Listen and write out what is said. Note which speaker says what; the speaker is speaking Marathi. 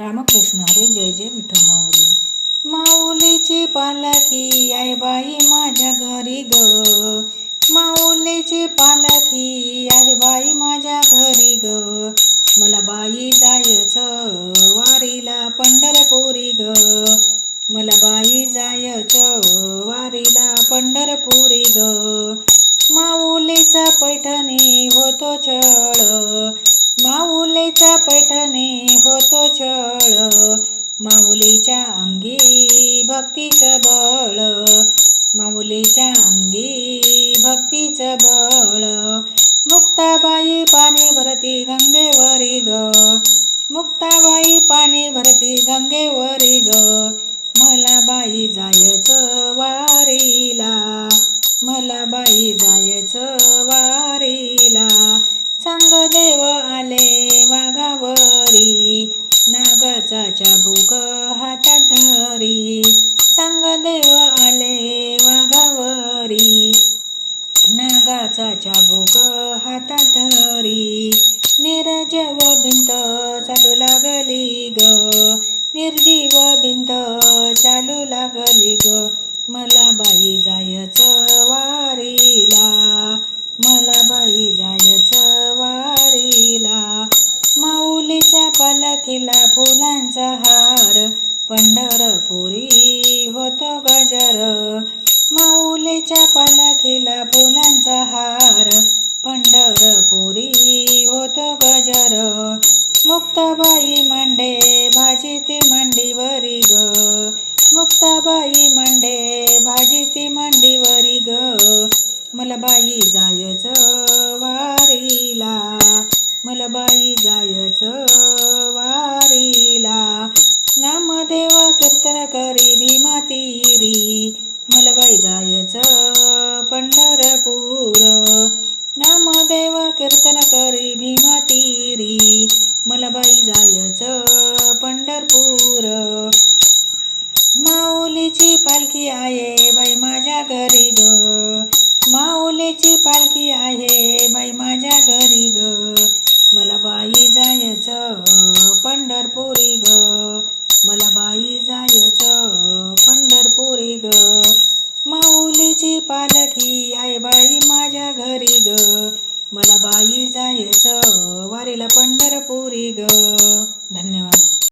Speaker 1: रामकृष्ण हरे जय जय विठ्ठल माऊली. माऊलीची पालखी आहे बाई माझ्या घरी ग. माऊलीची पालखी आहे बाई माझ्या घरी ग. मला बाई जायचं वारीला पंढरपुरी ग. मला बाई जायचं वारीला पंढरपुरी ग. माऊलीचा पैठणी होतो छळ. माऊलीच्या अंगी भक्तीचं बळ. माऊलीच्या अंगी भक्तीचं बळ. मुक्ताबाई पाणी भरती गंगेवरी ग. मुक्ताबाई पाणी भरती गंगेवरी ग. मला बाई जायचं वारीला. मला बाई जायचं वारीला. चांग देव आले वाघावरी. नागाचा चाबूक हातात धरी सांग देव आले वाघावरी. नागाचा चाबूक हातात धरी निर्जव भिंत चालू लागली ग. निर्जीव भिंत चालू लागली ग. मला बाई जायचं वारी. हार पंढरपुरी होतो गजर. मुक्ताबाई मांडे भाजी ती मांडीवरी ग. मुक्ताबाई मांडे भाजी ती मांडीवरी ग. मला बाई जायचं वारीला. मला बाई जायचं पालखी आई बाई माझ्या घरी ग. मला बाई जायचं वारीला पंढरपुरी ग. धन्यवाद.